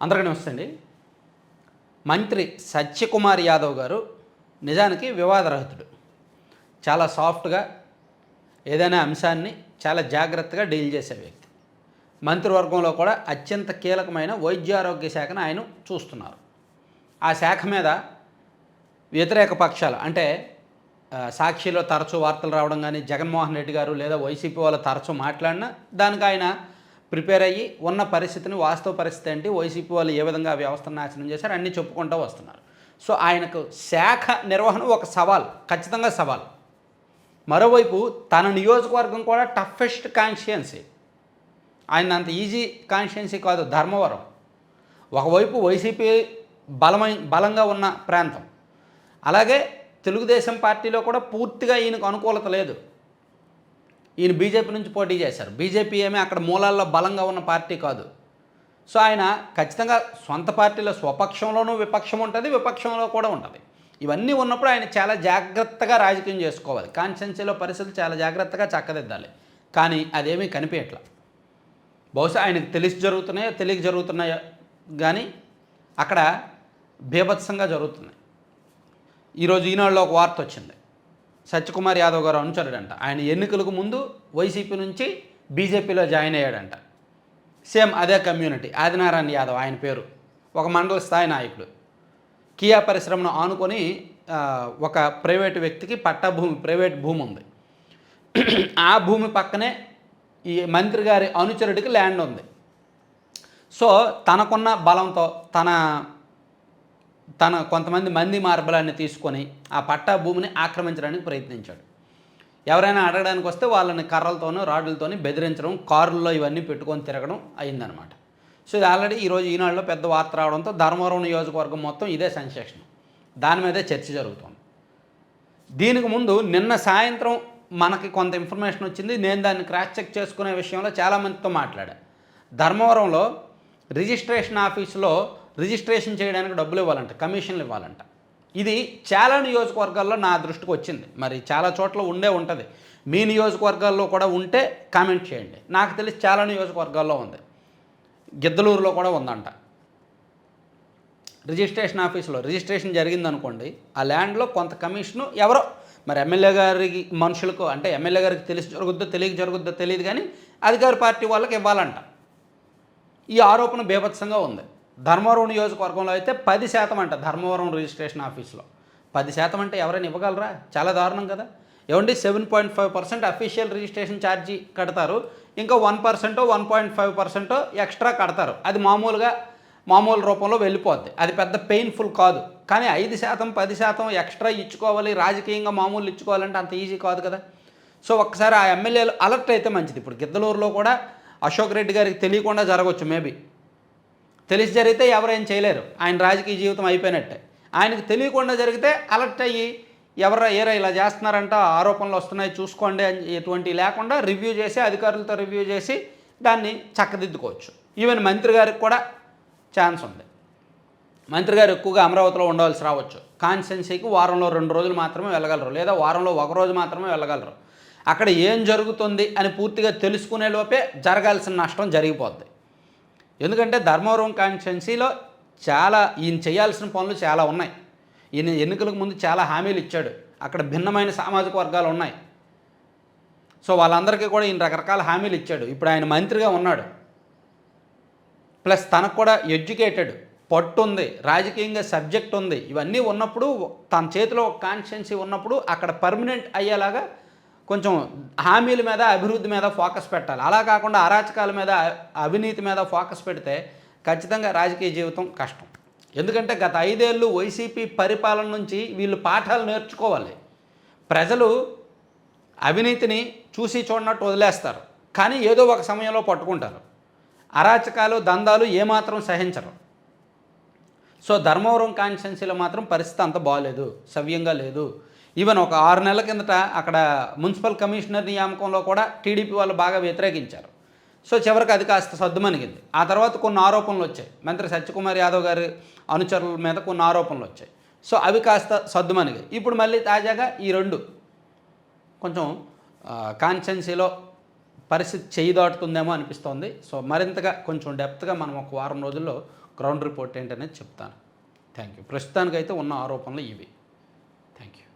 అందరికీ నమస్తే అండి. మంత్రి సత్యకుమార్ యాదవ్ గారు నిజానికి వివాదరహితుడు. చాలా సాఫ్ట్గా ఏదైనా అంశాన్ని చాలా జాగ్రత్తగా డీల్ చేసే వ్యక్తి. మంత్రివర్గంలో కూడా అత్యంత కీలకమైన వైద్యారోగ్య శాఖను ఆయన చూస్తున్నారు. ఆ శాఖ మీద వ్యతిరేక పక్షాలు అంటే సాక్షిలో తరచూ వార్తలు రావడం కానీ జగన్మోహన్ రెడ్డి గారు లేదా వైసీపీ వాళ్ళు తరచూ మాట్లాడినా దానికి ఆయన ప్రిపేర్ అయ్యి ఉన్న పరిస్థితిని వాస్తవ పరిస్థితి ఏంటి? వైసీపీ వాళ్ళు ఏ విధంగా వ్యవస్థను నాశనం చేశారు అన్నీ చెప్పుకుంటూ వస్తున్నారు. సో ఆయనకు శాఖ నిర్వహణ ఒక సవాల్ ఖచ్చితంగా సవాల్. మరోవైపు తన నియోజకవర్గం కూడా టఫెస్ట్ కాన్షియన్సీ ఆయన అంత ఈజీ కాన్షియన్సీ కాదు ధర్మవరం. ఒకవైపు వైసీపీ బలమై బలంగా ఉన్న ప్రాంతం. అలాగే తెలుగుదేశం పార్టీలో కూడా పూర్తిగా ఈయనకు అనుకూలత లేదు. ఈయన బీజేపీ నుంచి పోటీ చేశారు. బీజేపీ ఏమీ అక్కడ మూలాల్లో బలంగా ఉన్న పార్టీ కాదు. సో ఆయన ఖచ్చితంగా సొంత పార్టీలో స్వపక్షంలోనూ విపక్షం ఉంటుంది విపక్షంలో కూడా ఉంటుంది. ఇవన్నీ ఉన్నప్పుడు ఆయన చాలా జాగ్రత్తగా రాజకీయం చేసుకోవాలి. కాన్స్టెన్సీలో పరిస్థితులు చాలా జాగ్రత్తగా చక్కదిద్దాలి. కానీ అదేమీ కనిపించట్లా. బహుశా ఆయనకు తెలిసి జరుగుతున్నాయో తెలియక జరుగుతున్నాయో కానీ అక్కడ బీభత్సంగా జరుగుతున్నాయి. ఈరోజు ఈనాడులో ఒక వార్త వచ్చింది. సత్యకుమార్ యాదవ్ గారు అనుచరుడంట. ఆయన ఎన్నికలకు ముందు వైసీపీ నుంచి బీజేపీలో జాయిన్ అయ్యాడంట. సేమ్ అదే కమ్యూనిటీ. ఆదినారాయణ యాదవ్ ఆయన పేరు. ఒక మండల స్థాయి నాయకుడు. కియా పరిశ్రమను ఆనుకొని ఒక ప్రైవేటు వ్యక్తికి పట్టా భూమి ప్రైవేట్ భూమి ఉంది. ఆ భూమి పక్కనే ఈ మంత్రి గారి అనుచరుడికి ల్యాండ్ ఉంది. సో తనకున్న బలంతో తన తన కొంతమంది మంది మార్బలాన్ని తీసుకొని ఆ పట్టా భూమిని ఆక్రమించడానికి ప్రయత్నించాడు. ఎవరైనా అడగడానికి వస్తే వాళ్ళని కర్రలతోనూ రాడ్లతోని బెదిరించడం కారుల్లో ఇవన్నీ పెట్టుకొని తిరగడం అయిందనమాట సో ఇది ఆల్రెడీ ఈరోజు ఈనాడులో పెద్ద వార్త రావడంతో ధర్మవరం నియోజకవర్గం మొత్తం ఇదే సెన్సేషన్ దాని మీదే చర్చ జరుగుతుంది. దీనికి ముందు నిన్న సాయంత్రం మనకి కొంత ఇన్ఫర్మేషన్ వచ్చింది. నేను దాన్ని క్రాస్ చెక్ చేసుకునే విషయంలో చాలామందితో మాట్లాడా. ధర్మవరంలో రిజిస్ట్రేషన్ ఆఫీసులో రిజిస్ట్రేషన్ చేయడానికి డబ్బులు ఇవ్వాలంట కమిషన్లు ఇవ్వాలంట. ఇది చాలా నియోజకవర్గాల్లో నా దృష్టికి వచ్చింది. మరి చాలా చోట్ల ఉండే ఉంటుంది. మీ నియోజకవర్గాల్లో కూడా ఉంటే కామెంట్ చేయండి. నాకు తెలిసి చాలా నియోజకవర్గాల్లో ఉంది. గిద్దలూరులో కూడా ఉందంట. రిజిస్ట్రేషన్ ఆఫీసులో రిజిస్ట్రేషన్ జరిగింది అనుకోండి ఆ ల్యాండ్లో కొంత కమిషను ఎవరో మరి ఎమ్మెల్యే గారికి మనుషులకు అంటే ఎమ్మెల్యే గారికి తెలిసి జరుగుద్దో తెలియక జరుగుద్దో తెలియదు కానీ అధికార పార్టీ వాళ్ళకి ఇవ్వాలంట. ఈ ఆరోపణ బీభత్సంగా ఉంది. ధర్మవరం నియోజకవర్గంలో అయితే పది శాతం అంట ధర్మవరం రిజిస్ట్రేషన్ ఆఫీస్లో. పది శాతం అంటే ఎవరైనా ఇవ్వగలరా? చాలా దారుణం కదా. ఏమండి seven point five percent official registration charge కడతారు. ఇంకా వన్ పర్సెంటో వన్ పాయింట్ ఫైవ్ పర్సెంటో ఎక్స్ట్రా కడతారు. అది మామూలుగా మామూలు రూపంలో వెళ్ళిపోద్ది. అది పెద్ద పెయిన్ఫుల్ కాదు. కానీ ఐదు శాతం పది శాతం ఎక్స్ట్రా ఇచ్చుకోవాలి రాజకీయంగా మామూలు ఇచ్చుకోవాలంటే అంత ఈజీ కాదు కదా. సో ఒక్కసారి ఆ ఎమ్మెల్యేలు అలర్ట్ అయితే మంచిది. ఇప్పుడు గిద్దలూరులో కూడా అశోక్ రెడ్డి గారికి తెలియకుండా జరగవచ్చు మేబీ. తెలిసి జరిగితే ఎవరేం చేయలేరు. ఆయన రాజకీయ జీవితం అయిపోయినట్టే. ఆయనకు తెలియకుండా జరిగితే అలర్ట్ అయ్యి ఎవరు ఏరా ఇలా చేస్తున్నారంట? ఆరోపణలు వస్తున్నాయి చూసుకోండి అని ఎటువంటి లేకుండా రివ్యూ చేసి అధికారులతో రివ్యూ చేసి దాన్ని చక్కదిద్దుకోవచ్చు. ఈవెన్ మంత్రి గారికి కూడా ఛాన్స్ ఉంది. మంత్రి గారు ఎక్కువగా అమరావతిలో ఉండవలసి రావచ్చు. కాన్స్టెన్సీకి వారంలో రెండు రోజులు మాత్రమే వెళ్ళగలరు. లేదా వారంలో ఒక రోజు మాత్రమే వెళ్ళగలరు. అక్కడ ఏం జరుగుతుంది అని పూర్తిగా తెలుసుకునే లోపే జరగాల్సిన నష్టం జరిగిపోద్ది. ఎందుకంటే ధర్మవరం కాన్స్టెన్సీలో చాలా ఈయన చేయాల్సిన పనులు చాలా ఉన్నాయి. ఈయన ఎన్నికలకు ముందు చాలా హామీలు ఇచ్చాడు. అక్కడ భిన్నమైన సామాజిక వర్గాలు ఉన్నాయి. సో వాళ్ళందరికీ కూడా ఈయన రకరకాల హామీలు ఇచ్చాడు. ఇప్పుడు ఆయన మంత్రిగా ఉన్నాడు. ప్లస్ తనకు కూడా ఎడ్యుకేటెడ్ పట్టు ఉంది రాజకీయంగా సబ్జెక్ట్ ఉంది. ఇవన్నీ ఉన్నప్పుడు తన చేతిలో ఒక కాన్స్టిట్యున్సీ ఉన్నప్పుడు అక్కడ పర్మనెంట్ అయ్యేలాగా కొంచెం హామీల మీద అభివృద్ధి మీద ఫోకస్ పెట్టాలి. అలా కాకుండా అరాచకాల మీద అవినీతి మీద ఫోకస్ పెడితే ఖచ్చితంగా రాజకీయ జీవితం కష్టం. ఎందుకంటే గత ఐదేళ్ళు వైసీపీ పరిపాలన నుంచి వీళ్ళు పాఠాలు నేర్చుకోవాలి. ప్రజలు అవినీతిని చూసి చూడనట్టు వదిలేస్తారు. కానీ ఏదో ఒక సమయంలో పట్టుకుంటారు. అరాచకాలు దందాలు ఏమాత్రం సహించరు. సో ధర్మవరం కాన్స్టెన్సీలో మాత్రం పరిస్థితి అంత బాగాలేదు సవ్యంగా లేదు. ఈవెన్ ఒక ఆరు నెలల కిందట అక్కడ మున్సిపల్ కమిషనర్ నియామకంలో కూడా టీడీపీ వాళ్ళు బాగా వ్యతిరేకించారు. సో చివరికి అది కాస్త సర్దుమణిగింది. ఆ తర్వాత కొన్ని ఆరోపణలు వచ్చాయి. మంత్రి సత్యకుమార్ యాదవ్ గారి అనుచరుల మీద కొన్ని ఆరోపణలు వచ్చాయి. సో అవి కాస్త సర్దుమణిగాయి. ఇప్పుడు మళ్ళీ తాజాగా ఈ రెండు కొంచెం కాన్స్టెన్సీలో పరిస్థితి చేయి దాటుతుందేమో అనిపిస్తోంది. సో మరింతగా కొంచెం డెప్త్గా మనం ఒక వారం రోజుల్లో గ్రౌండ్ రిపోర్ట్ ఏంటనేది చెప్తాను. థ్యాంక్ యూ ప్రస్తుతానికైతే ఉన్న ఆరోపణలు ఇవి. Thank you